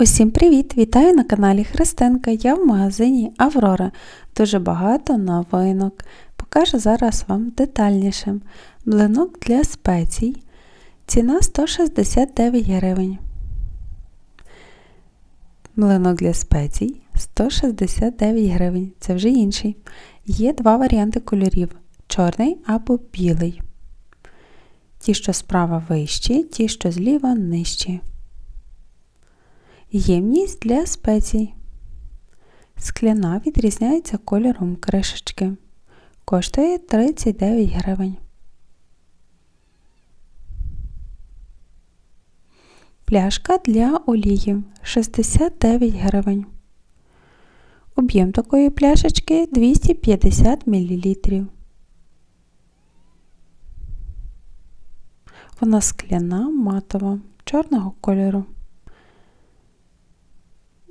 Усім привіт! Вітаю на каналі Христинка. Я в магазині Аврора. Дуже багато новинок. Покажу зараз вам детальніше. Блинок для спецій. Ціна 169 гривень. Млинок для спецій 169 гривень. Це вже інший. Є два варіанти кольорів: чорний або білий. Ті, що справа вищі, ті, що зліва нижчі. Ємність для спецій. Скляна відрізняється кольором кришечки. Коштує 39 гривень. Пляшка для олії 69 гривень. Об'єм такої пляшечки 250 мл. Вона скляна матова чорного кольору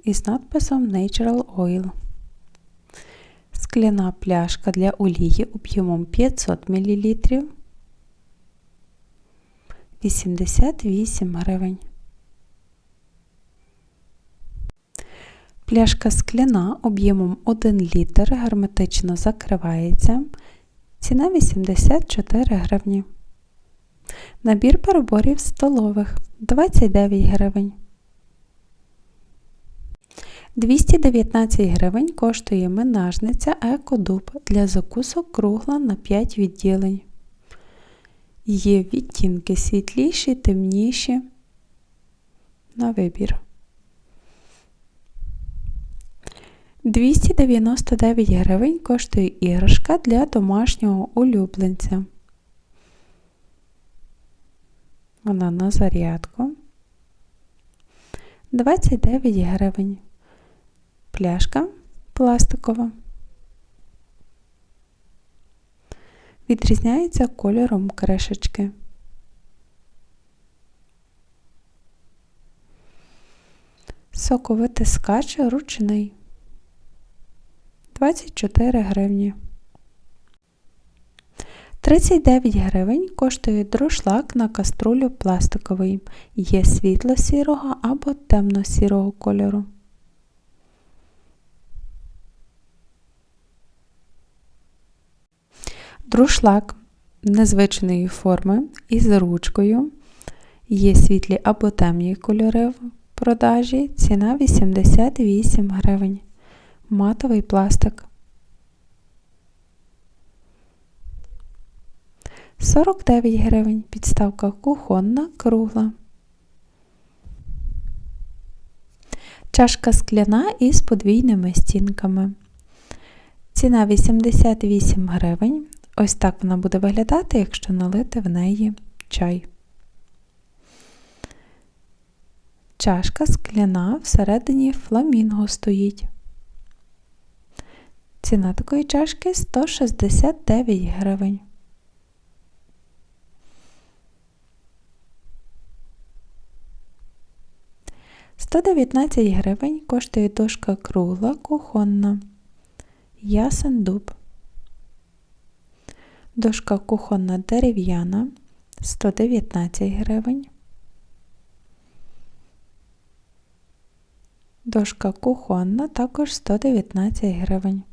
із надписом Natural Oil. Скляна пляшка для олії об'ємом 500 мл 88 гривень. Пляшка скляна об'ємом 1 літр герметично закривається. Ціна 84 гривні. Набір переборів столових 29 гривень. 219 гривень коштує менажниця екодуб для закусок кругла на 5 відділень. Є відтінки світліші, темніші. На вибір. 299 гривень коштує іграшка для домашнього улюбленця. Вона на зарядку. 29 гривень пляшка пластикова. Відрізняється кольором кришечки. Соковитискач ручний 24 гривні. 39 гривень коштує друшлак на каструлю пластиковий. Є світло-сірого або темно-сірого кольору. Друшлак незвичної форми із ручкою. Є світлі або темні кольори в продажі. Ціна 88 гривень. Матовий пластик. 49 гривень. Підставка кухонна кругла. Чашка скляна із подвійними стінками. Ціна 88 гривень. Ось так вона буде виглядати, якщо налити в неї чай. Чашка скляна, всередині фламінго стоїть. Ціна такої чашки 169 гривень. Сто гривень коштує дошка кругла кухонна. Ясен дуб. Дошка кухонна дерев'яна 119 гривень. Дошка кухонна також 119 гривень.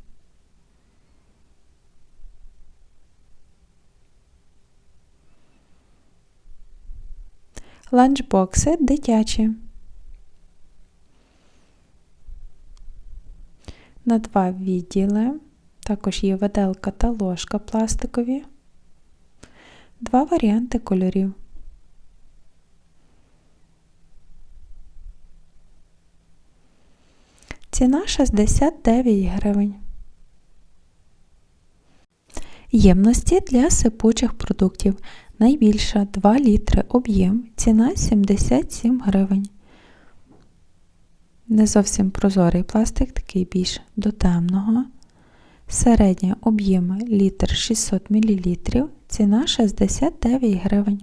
Ланчбокси дитячі. На два відділи. Також є виделка та ложка пластикові. Два варіанти кольорів. Ціна 69 гривень. Ємності для сипучих продуктів. Найбільша 2 літри об'єм. Ціна 77 гривень. Не зовсім прозорий пластик, такий більш до темного. Середня об'єм літр 600 мл, ціна 69 гривень.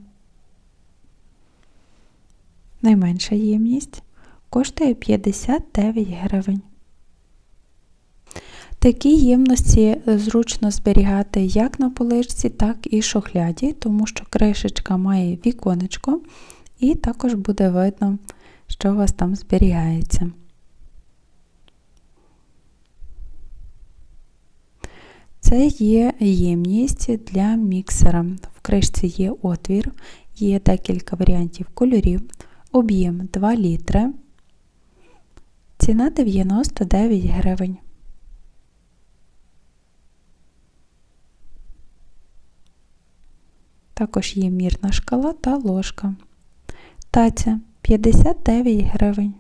Найменша ємність коштує 59 гривень. Такі ємності зручно зберігати як на поличці, так і шухляді, тому що кришечка має віконечко, і також буде видно що у вас там зберігається. Це є ємність для міксера. В кришці є отвір, є декілька варіантів кольорів, об'єм 2 літри, ціна 99 гривень. Також є мірна шкала та ложка. Таця 59 гривень.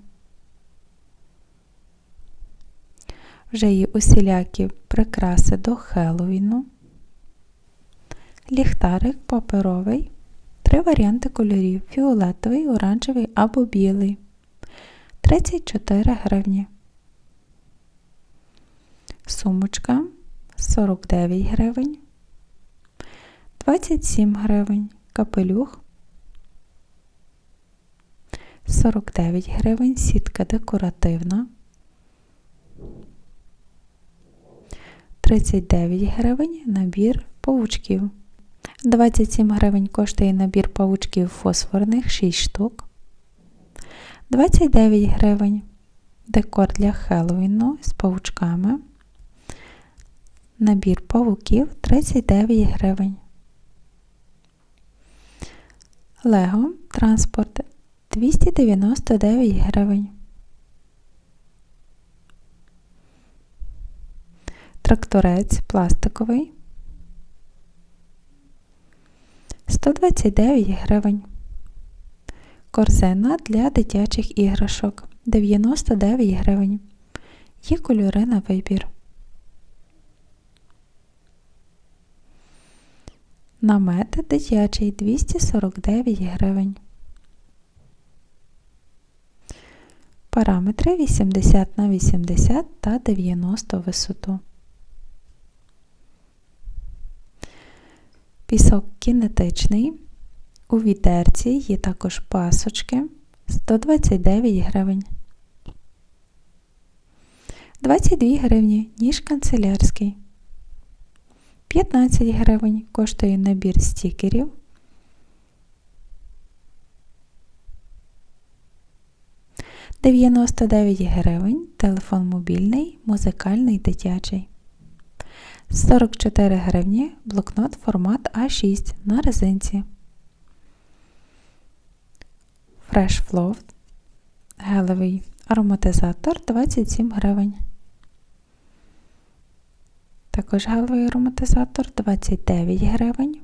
Вже є усілякі прикраси до Хеллоуіну. Ліхтарик паперовий. Три варіанти кольорів: фіолетовий, оранжевий або білий. 34 гривні. Сумочка 49 гривень. 27 гривень. Капелюх 49 гривень. Сітка декоративна. 39 гривень набір павучків. 27 гривень коштує набір павучків фосфорних 6 штук. 29 гривень декор для Хеллоуіну з павучками. Набір павуків 39 гривень. Лего транспорт 299 гривень. Тракторець пластиковий 129 гривень. Корзина для дитячих іграшок 99 гривень. Є кольори на вибір. Намет дитячий 249 гривень. Параметри 80 на 80 та 90 висоту. Пісок кінетичний. У вітерці є також пасочки 129 гривень. 22 гривні ніж канцелярський. 15 гривень коштує набір стікерів. Дев'яносто дев'ять гривень телефон мобільний, музикальний дитячий. 44 гривні блокнот формат А6 на резинці. Fresh Flow гелевий ароматизатор 27 гривень. Також гелевий ароматизатор 29 гривень.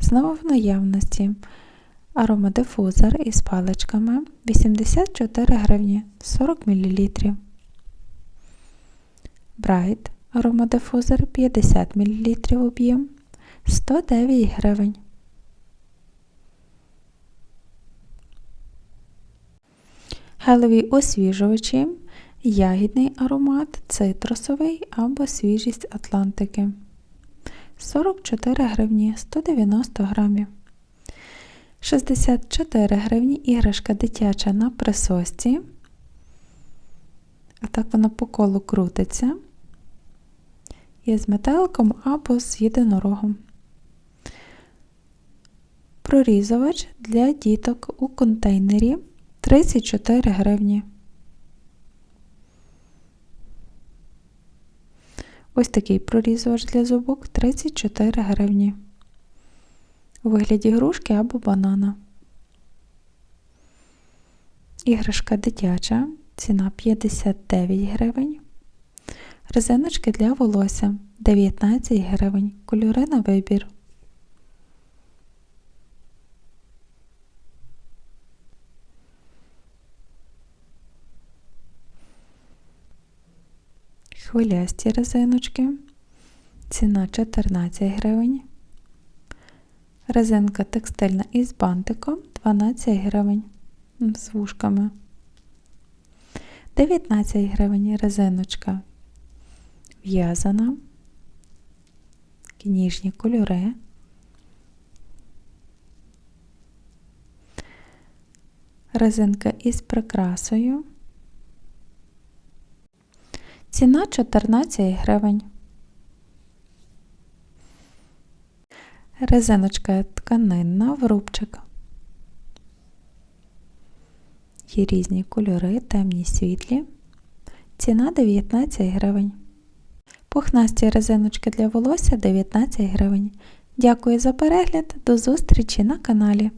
Знову в наявності аромадифузор із паличками 84 гривні 40 мл. Bright аромадифузор 50 мл об'єм 109 гривень. Гелеві освіжувачі, ягідний аромат, цитрусовий або свіжість Атлантики. 44 гривні 190 грамів. 64 гривні іграшка дитяча на присосці. А так вона по колу крутиться. Є з метеликом або з єдинорогом. Прорізувач для діток у контейнері 34 гривні. Ось такий прорізувач для зубок 34 гривні. У вигляді грушки або банана. Іграшка дитяча. Ціна 59 гривень. Резиночки для волосся 19 гривень. Кольори на вибір. Хвилясті резиночки. Ціна 14 гривень. Резинка текстильна із бантиком 12 гривень з вушками. 19 гривень резиночка в'язана, ніжні кольори. Резинка із прикрасою. Ціна 14 гривень. Резиночка тканинна в рубчик. Є різні кольори, темні світлі. Ціна 19 гривень. Пухнасті резиночки для волосся 19 гривень. Дякую за перегляд. До зустрічі на каналі.